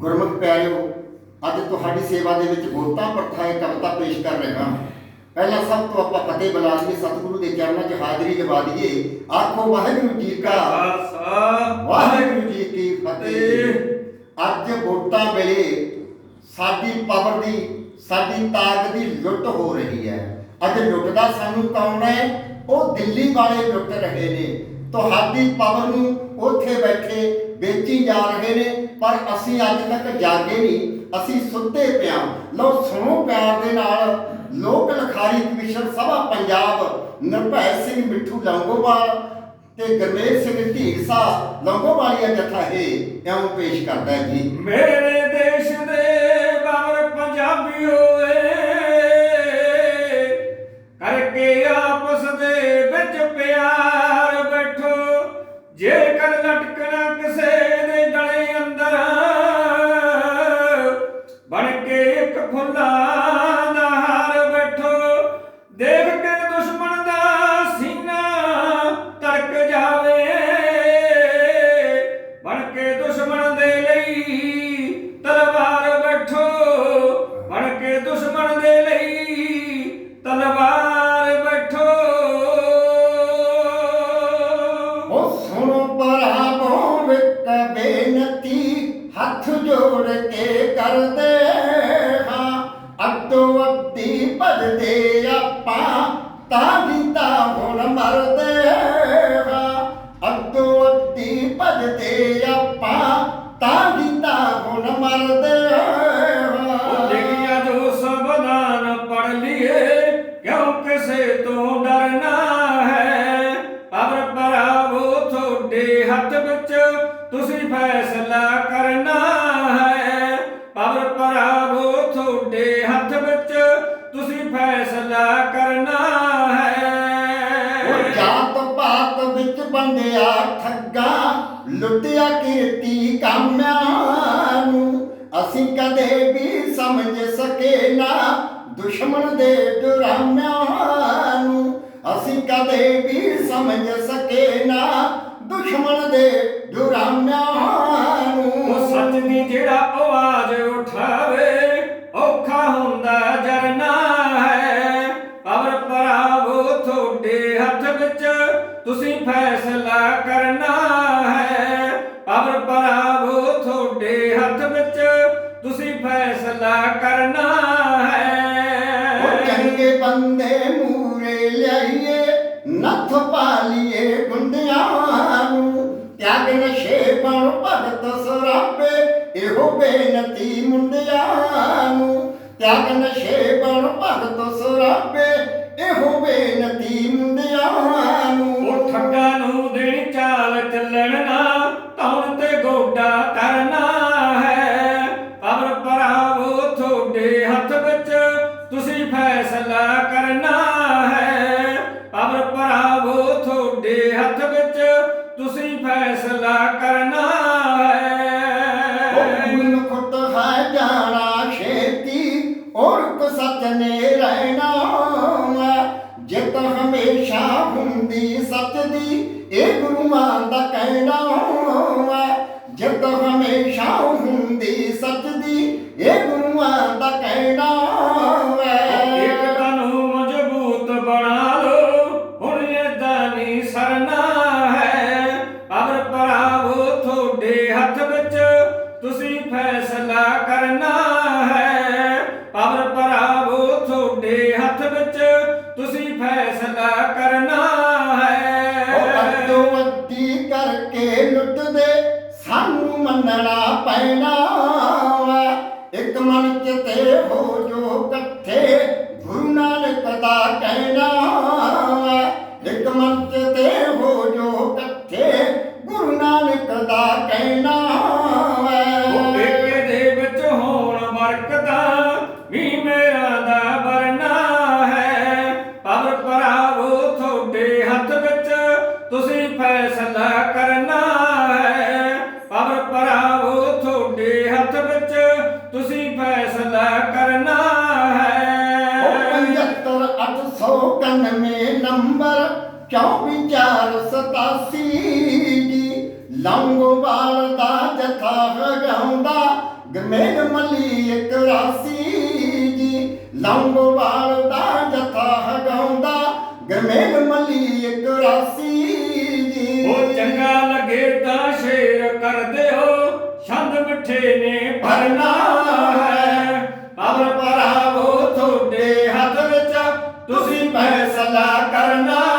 ਗੁਰਮੁਖ ਪਿਆਰਿਓ, ਅੱਜ ਤੁਹਾਡੀ ਸੇਵਾ ਦੇ ਵਿੱਚ ਗੋਤਾ ਪ੍ਰਥਾਏ ਕਵਿਤਾ ਪੇਸ਼ ਕਰ ਰਿਹਾ ਹਾਂ। ਪਹਿਲਾਂ ਸਭ ਤੋਂ ਆਪਾਂ ਫਤਿਹ ਬੁਲਾ ਲਈਏ ਸਤਿਗੁਰੂ ਦੇ ਚਰਨਾਂ 'ਚ ਹਾਜ਼ਰੀ ਲਵਾ ਦਈਏ। ਆਖੋ ਵਾਹਿਗੁਰੂ ਜੀ ਕਾ ਖਾਲਸਾ। ਵਾਹਿਗੁਰੂ ਜੀ ਕੀ ਫਤਿਹ। ਅੱਜ ਵੋਟਾਂ ਵੇਲੇ ਸਾਡੀ ਪਾਵਰ ਦੀ, ਸਾਡੀ ਤਾਕਤ ਦੀ ਲੁੱਟ ਹੋ ਰਹੀ ਹੈ। ਅੱਜ ਲੁੱਟਦਾ ਸਾਨੂੰ ਕੌਣ ਹੈ? ਉਹ ਦਿੱਲੀ ਵਾਲੇ ਲੁੱਟ ਰਹੇ ਨੇ। ਤੁਹਾਡੀ ਪਾਵਰ ਨੂੰ ਉੱਥੇ ਬੈਠੇ ਵੇਚੀ ਜਾ ਰਹੇ ਨੇ, ਪਰ ਅਸੀਂ ਅੱਜ ਤੱਕ ਜਾਗੇ ਨਹੀਂ। ਅਸੀਂ ਸੁੱਤੇ ਪਿਆ ਲਓ, ਸੁਣੋ ਪਿਆਰ ਦੇ ਨਾਲ। ਲੋਕ ਲਖਾਰੀ ਕਮਿਸ਼ਨ ਸਭਾ ਪੰਜਾਬ, ਨਿਰਭੈ ਸਿੰਘ ਮਿੱਠੂ ਲੰਗੋਵਾਲ ਤੇ ਗੁਰਮੇਲ ਸਿੰਘ ਢੀਂਗਸਾ ਲੰਗੋਵਾਲੀਆ ਜਥਾ ਇਹ ਇਉਂ ਪੇਸ਼ ਕਰਦਾ ਜੀ। ਮੇਰੇ ਦੇਸ਼ ਦੇ ਬਾਬਰ ਪੰਜਾਬੀਓ ਏ, ਕਰਕੇ ਆਪਸ ਕੇ ਇੱਕ ਬੈਠੋ। ਦੇਖ ਕੇ ਦੁਸ਼ਮਣ ਦਾ ਸੀਨਾ ਤੜਕ ਜਾਵੇ। ਬਣ ਕੇ ਦੁਸ਼ਮਣ ਦੇ ਲਈ ਤਲਵਾਰ ਬੈਠੋ। ਬਣ ਕੇ ਦੁਸ਼ਮਣ ਦੇ ਲਈ ਤਲਵਾਰ ਬੈਠੋ। ਉਹ ਸੁਣੋ ਭਰਾਵੋ ਵਿਕ ਬੇਨਤੀ, ਹੱਥ ਜੋੜ ਕੇ ਕਰਦੇ ਭਜਦੇ ਆਪਾਂ ਤਾਂ ਜਿੰਦਾ ਹੁਣ ਮਰਦੇ ਹਾਂ। ਅੱਡੋ ਅੱਡੀ ਭਜਦੇ ਆਪਾਂ ਤਾਂ ਜਿੰਦਾ ਹੁਣ ਮਰਦੇ ਹਾਂ। ਜੋ ਸੰਵਿਧਾਨ ਪੜ ਲਈਏ, ਕਿਉਂ ਕਿਸੇ ਤੋਂ ਡਰਨਾ ਹੈ? ਅਬਰ ਭਰਾਵੋ, ਤੁਹਾਡੇ ਹੱਥ ਵਿੱਚ ਤੁਸੀਂ ਫੈਸਲਾ ਫੈਸਲਾ ਕਰਨਾ ਉਹ ਜਾਤ ਪਾਤ ਵਿੱਚ ਬੰਦਿਆ ਠੱਗਾ, ਲੁੱਟਿਆ ਕੀਰਤੀ ਕਾਮਿਆਂ ਨੂੰ। ਅਸੀਂ ਕਦੇ ਵੀ ਸਮਝ ਸਕੇ ਨਾ ਦੁਸ਼ਮਣ ਦੇ ਡਰਾਮਿਆਂ ਨੂੰ। ਅਸੀਂ ਕਦੇ ਵੀ ਸਮਝ ਸਕੇ ਨਾ ਦੁਸ਼ਮਣ ਦੇ ਡਰਾਮਿਆਂ ਵਿੱਚ ਤੁਸੀਂ ਫੈਸਲਾ ਕਰਨਾ ਹੈ। ਪਵਰ ਭਰਾਵੋ, ਤੁਹਾਡੇ ਹੱਥ ਵਿੱਚ ਤੁਸੀਂ ਫੈਸਲਾ ਕਰਨਾ ਉਹ ਚੰਗੇ ਬੰਦੇ ਮੂਰੇ ਲਿਆਈਏ, ਨੱਥ ਪਾਲੀਏ ਗੁੰਡਿਆਂ ਨੂੰ। ਤਿਆਗ ਨਸ਼ੇ ਬਣ ਭਗਤ ਸਰਾਬੇ ਇਹੋ ਬੇਨਤੀ ਮੁੰਡਿਆਂ ਨੂੰ। ਤਿਆਗ ਨਸ਼ੇ ਬਣ ਭਗਤ ਸਰਾਬੇ ਇਹੋ ਬੇਨਤੀ ਤੁਸੀਂ ਫੈਸਲਾ ਕਰਨਾ ਹੈ। ਅਬਰ ਭਰਾਵੋ, ਤੁਹਾਡੇ ਹੱਥ ਵਿੱਚ ਤੁਸੀਂ ਫੈਸਲਾ ਕਰਨਾ ਹੈ। ਗੁਣ ਖੁੱਟ ਹੈ ਜਾਣਾ ਛੇਤੀ ਔਰ ਕੋ ਸੱਚ ਨੇ ਰਹਿਣਾ ਜਿੱਤ ਹਮੇਸ਼ਾ ਹੁੰਦੀ ਸੱਚ ਦੀ, ਇਹ ਗੁਰੂਆਂ ਦਾ ਕਹਿਣਾ ਜਿੱਤ ਹਮੇਸ਼ਾ ਹੁੰਦੀ ਸੱਚ ਦੀ, ਇਹ ਗੁਰੂਆਂ ਦਾ ਕਹਿਣਾ ਫੈਸਲਾ ਕਰਨਾ ਉਹ ਹੈ ਅੱਡੋ ਅੱਡੀ ਕਰਕੇ ਲੁੱਟਦੇ ਸਾਨੂੰ ਮੰਨਣਾ ਪੈਣਾ ਵਾ। ਇੱਕ ਮਨ 75 ਨੰਬਰ 24487 ਜੀ ਲੰਗੋਵਾਲ ਦਾ ਜਥਾ ਹਗਾਉਂਦਾ ਗਰਮੇਲ ਮਲੀ ਇੱਕ ਰਾਸੀ ਜੀ ਲੰਗੋਵਾਲ ਦਾ ਜਥਾ ਹਗਾਉਂਦਾ ਗਰਮੇਲ ਮੱਲੀ ਇੱਕ ਰਾਸੀ ਜੀ ਉਹ ਚੰਗਾ ਲੱਗੇ ਤਾਂ ਸ਼ੇਰ ਕਰਦੇ ਹੋ, ਛੰਦ ਮਿੱਠੇ ਨੇ ਭਰਨਾ। la carnal.